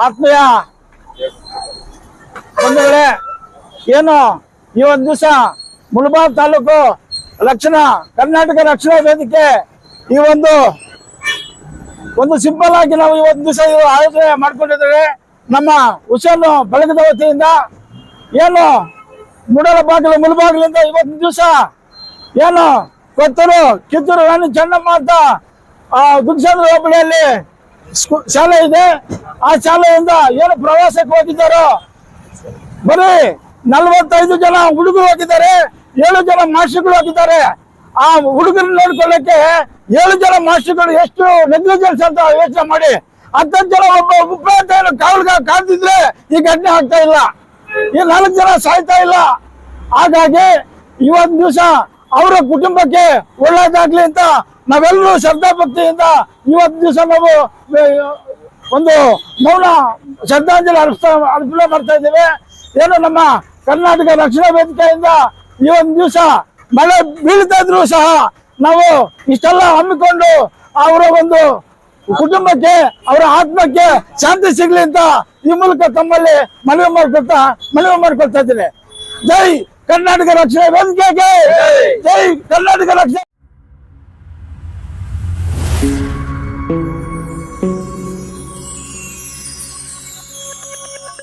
ಆತ್ಮೀಯ ಬಂಧುಗಳೇ ಏನು ಈ ಒಂದು ದಿವಸ ಮುಳಬಾಗ್ ತಾಲೂಕು ರಕ್ಷಣಾ ಕರ್ನಾಟಕ ರಕ್ಷಣಾ ವೇದಿಕೆ ಈ ಒಂದು ಒಂದು ಸಿಂಪಲ್ ಆಗಿ ನಾವು ಇವತ್ತು ದಿವಸ ಆಯೋಜನೆ ಮಾಡ್ಕೊಂಡಿದ್ದೇವೆ. ನಮ್ಮ ಹುಷನ್ನು ಬಳಗದ ವತಿಯಿಂದ ಏನು ಮುಡಲ ಬಾಗಿಲು ಮುಳಬಾಗಿಲಿಂದ ಇವತ್ತು ದಿವಸ ಏನು ಕೊತ್ತೂರು ಕಿತ್ತೂರು ರಾಣಿ ಚೆನ್ನಮ್ಮ ಅಂತ ಆ, ದುಗ್ಸಂದ್ರ ಹೋಬಳಿಯಲ್ಲಿ ಶಾಲೆ ಇದೆ. ಆ ಶಾಲೆಯಿಂದ ಏನು ಪ್ರವಾಸಕ್ಕೆ ಹೋಗಿದ್ದಾರೋ? ಬರೀ ನಲ್ವತ್ತೈದು ಜನ ಹುಡುಗರು ಹೋಗಿದ್ದಾರೆ, ಏಳು ಜನ ಮಾಸ್ಟರ್ಗಳು ಹೋಗಿದ್ದಾರೆ. ಆ ಹುಡುಗರು ನೋಡ್ಕೊಳ್ಳಕ್ಕೆ ಏಳು ಜನ ಮಾಸ್ಟರ್ಗಳು ಎಷ್ಟು ನೆಗ್ಲಿಜೆನ್ಸ್ ಅಂತ ಯೋಚನೆ ಮಾಡಿ ಹತ್ತತ್ತು ಜನ ಒಬ್ಬ ಉಪೇತ ಕಾವಲ್ಗ ಕಾಡ್ತಿದ್ರೆ ಈ ಘಟನೆ ಆಗ್ತಾ ಇಲ್ಲ. ಈ ನಾಲ್ಕು ಜನ ಸಾಯ್ತಾ ಇಲ್ಲ. ಹಾಗಾಗಿ ಇವತ್ತು ದಿವಸ ಅವರ ಕುಟುಂಬಕ್ಕೆ ಒಳ್ಳೇದಾಗ್ಲಿ ಅಂತ ನಾವೆಲ್ಲರೂ ಶ್ರದ್ಧಾ ಭಕ್ತಿಯಿಂದ ಇವತ್ತು ದಿವಸ ನಾವು ಒಂದು ಮೌನ ಶ್ರದ್ಧಾಂಜಲಿ ಅರ್ಪಿಸ್ತಾ, ಅರ್ಪಣೆ ಮಾಡ್ತಾ ಇದ್ದೇವೆ. ಏನು ನಮ್ಮ ಕರ್ನಾಟಕ ರಕ್ಷಣಾ ವೇದಿಕೆಯಿಂದ ಈ ಒಂದು ದಿವಸ ಮಳೆ ಬೀಳ್ತಾ ಇದ್ರು ಸಹ ನಾವು ಇಷ್ಟೆಲ್ಲ ಹಮ್ಮಿಕೊಂಡು ಅವರ ಒಂದು ಕುಟುಂಬಕ್ಕೆ, ಅವರ ಆತ್ಮಕ್ಕೆ ಶಾಂತಿ ಸಿಗ್ಲಿ ಅಂತ ಈ ಮೂಲಕ ತಮ್ಮಲ್ಲಿ ಮನವಿ ಮಾಡ್ಕೊಳ್ತಾ ಮನವಿ ಮಾಡ್ಕೊಳ್ತಾ ಇದ್ದೇನೆ ಜೈ ಕರ್ನಾಟಕ ರಕ್ಷಣಾ ವೇದಿಕೆಗೆ, ಜೈ ಕರ್ನಾಟಕ ರಕ್ಷಣಾ